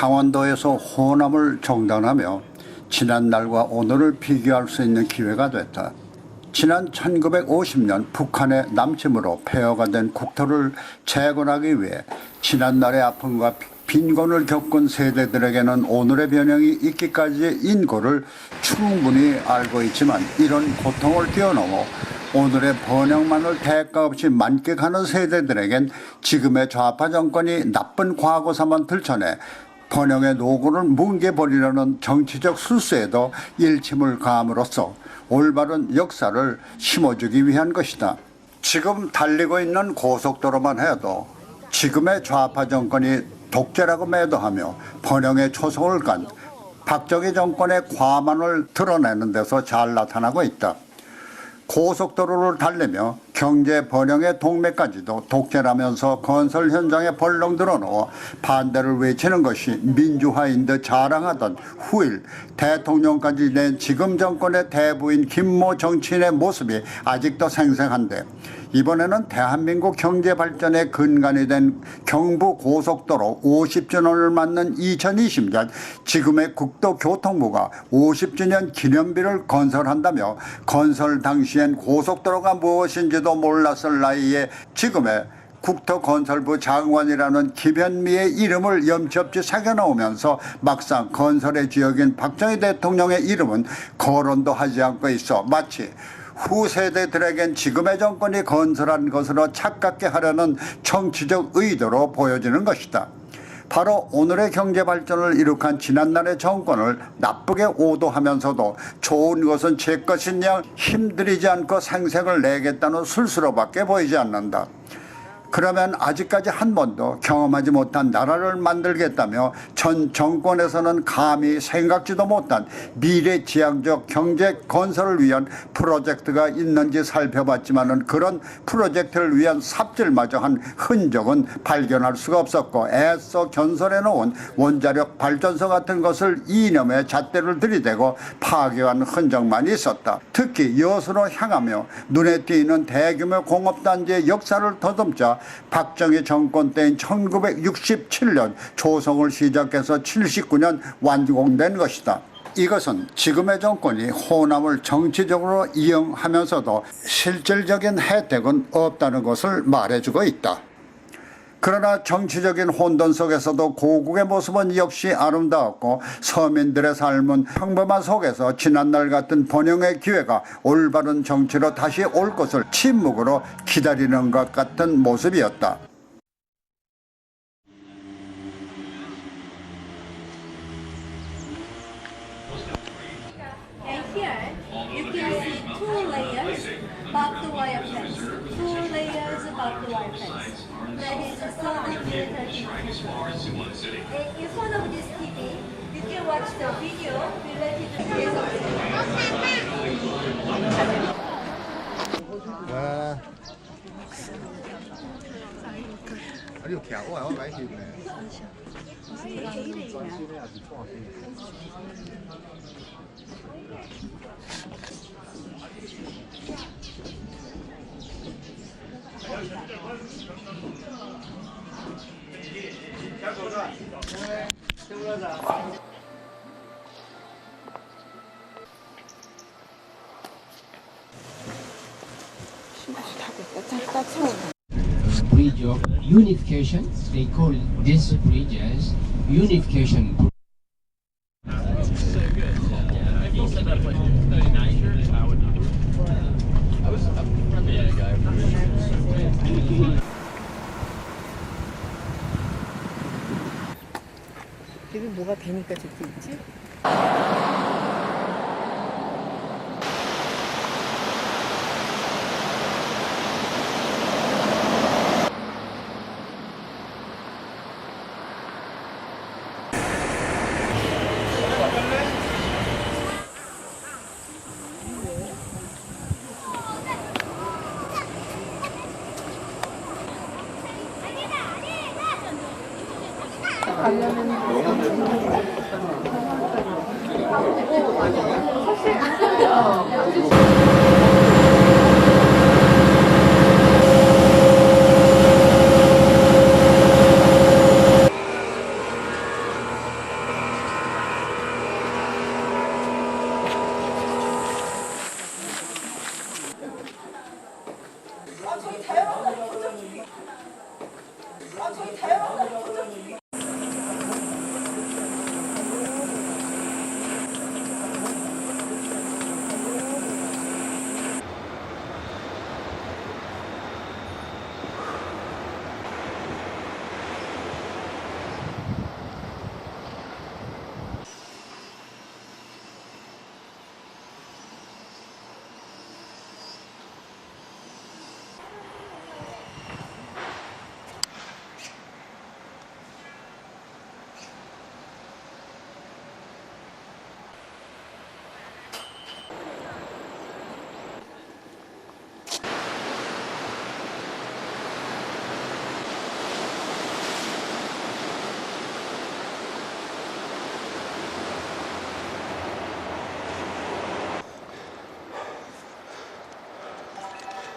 강원도에서 호남을 정단하며 지난 날과 오늘을 비교할 수 있는 기회가 됐다. 지난 1950년 북한의 남침으로 폐허가 된 국토를 재건하기 위해 지난날의 아픔과 빈곤을 겪은 세대들에게는 오늘의 변형이 있기까지의 인고를 충분히 알고 있지만 이런 고통을 뛰어넘어 오늘의 번영만을 대가 없이 만끽하는 세대들에겐 지금의 좌파 정권이 나쁜 과거사만 들춰내 번영의 노고를 뭉개버리려는 정치적 술수에도 일침을 가함으로써 올바른 역사를 심어주기 위한 것이다. 지금 달리고 있는 고속도로만 해도 지금의 좌파 정권이 독재라고 매도하며 번영의 초성을 간 박정희 정권의 과만을 드러내는 데서 잘 나타나고 있다. 고속도로를 달리며 경제 번영의 동맥까지도 독재라면서 건설 현장에 벌렁 들어놓아 반대를 외치는 것이 민주화인 듯 자랑하던 후일 대통령까지 낸 지금 정권의 대부인 김모 정치인의 모습이 아직도 생생한데 이번에는 대한민국 경제 발전의 근간이 된 경부 고속도로 50주년을 맞는 2020년 지금의 국토교통부가 50주년 기념비를 건설한다며 건설 당시엔 고속도로가 무엇인지도 몰랐을 나이에 지금의 국토건설부 장관이라는 기변미의 이름을 염치 없이 새겨놓으면서 막상 건설의 지역인 박정희 대통령의 이름은 거론도 하지 않고 있어 마치 후세대들에겐 지금의 정권이 건설한 것으로 착각게 하려는 정치적 의도로 보여지는 것이다. 바로 오늘의 경제 발전을 이룩한 지난날의 정권을 나쁘게 오도하면서도 좋은 것은 제 것인 양 힘들이지 않고 생색을 내겠다는 술수로밖에 보이지 않는다. 그러면 아직까지 한 번도 경험하지 못한 나라를 만들겠다며 전 정권에서는 감히 생각지도 못한 미래지향적 경제 건설을 위한 프로젝트가 있는지 살펴봤지만은 그런 프로젝트를 위한 삽질마저 한 흔적은 발견할 수가 없었고 애써 건설해 놓은 원자력 발전소 같은 것을 이념의 잣대를 들이대고 파괴한 흔적만 있었다. 특히 여수로 향하며 눈에 띄는 대규모 공업단지의 역사를 더듬자 박정희 정권 때인 1967년 조성을 시작해서 79년 완공된 것이다. 이것은 지금의 정권이 호남을 정치적으로 이용하면서도 실질적인 혜택은 없다는 것을 말해주고 있다. 그러나 정치적인 혼돈 속에서도 고국의 모습은 역시 아름다웠고 서민들의 삶은 평범한 속에서 지난날 같은 번영의 기회가 올바른 정치로 다시 올 것을 침묵으로 기다리는 것 같은 모습이었다. southern military TV. And in front of this TV, you can watch the video related to this 와. 아니 이거 개하고 와요 많이 힘네. bridge of unification. They call this bridge as unification bridge. 뭐가 되니까 적혀 있지? 아 저희 다양한 아 저희 다양한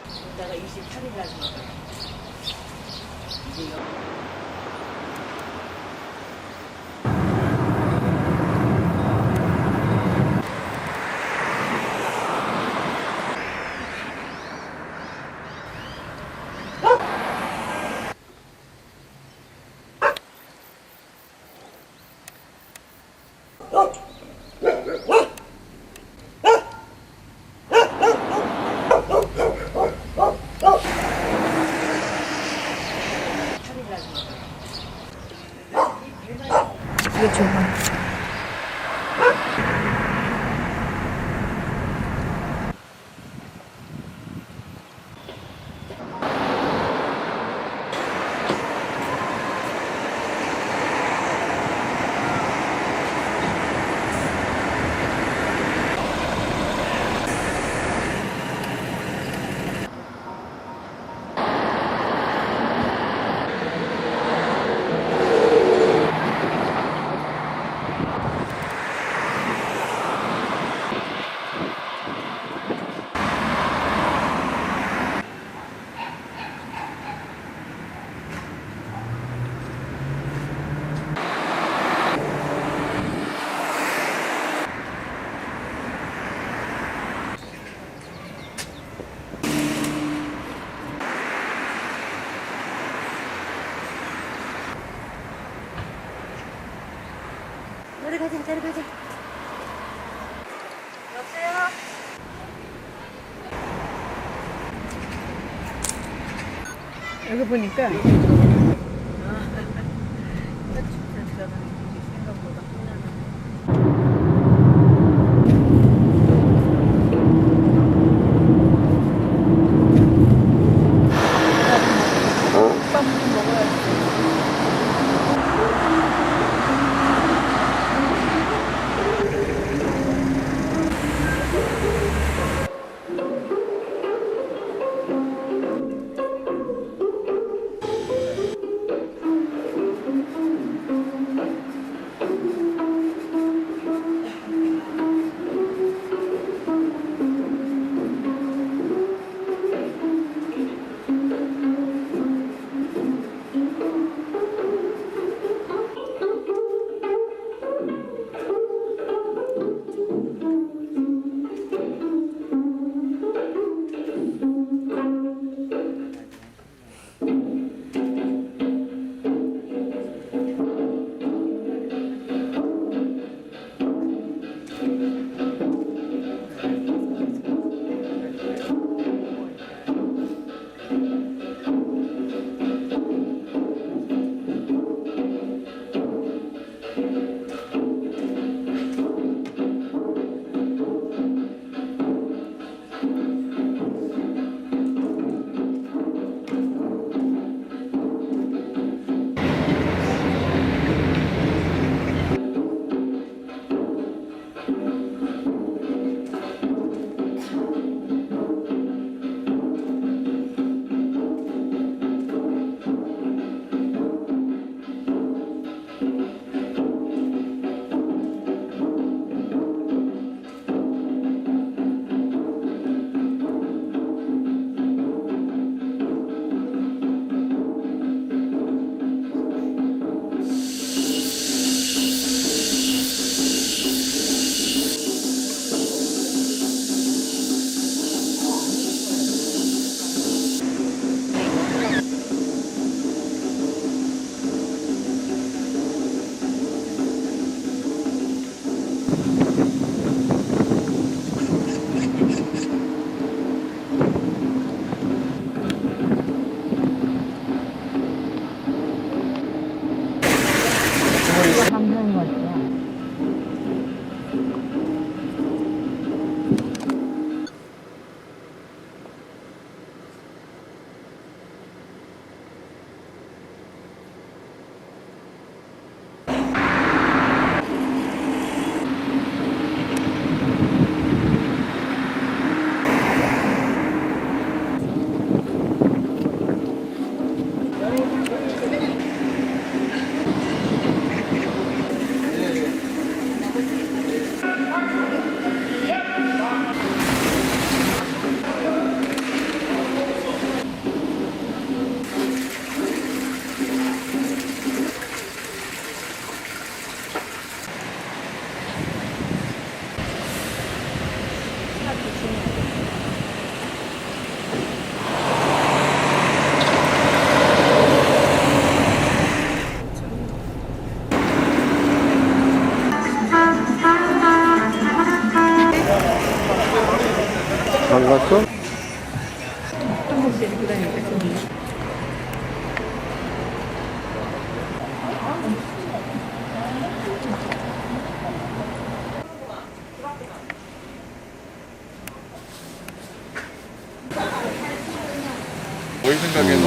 이따가 28일 날 이게 좋아. 내려 가자, 내려가자. 여보세요? 여기 보니까 다니니까 좀 저희 생각에는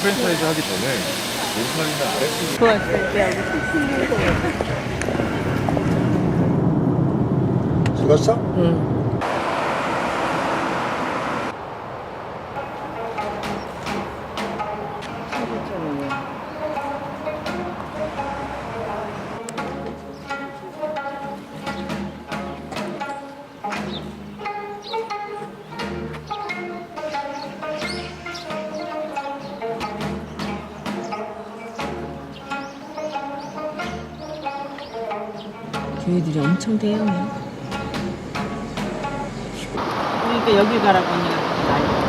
프랜차이즈 하기 전에 오픈이나 아래쪽 좋았을 때 하고 찍었어? 응. 교회들이 엄청 대형해. 그러니까 여기 가라고 언니가. 아까 우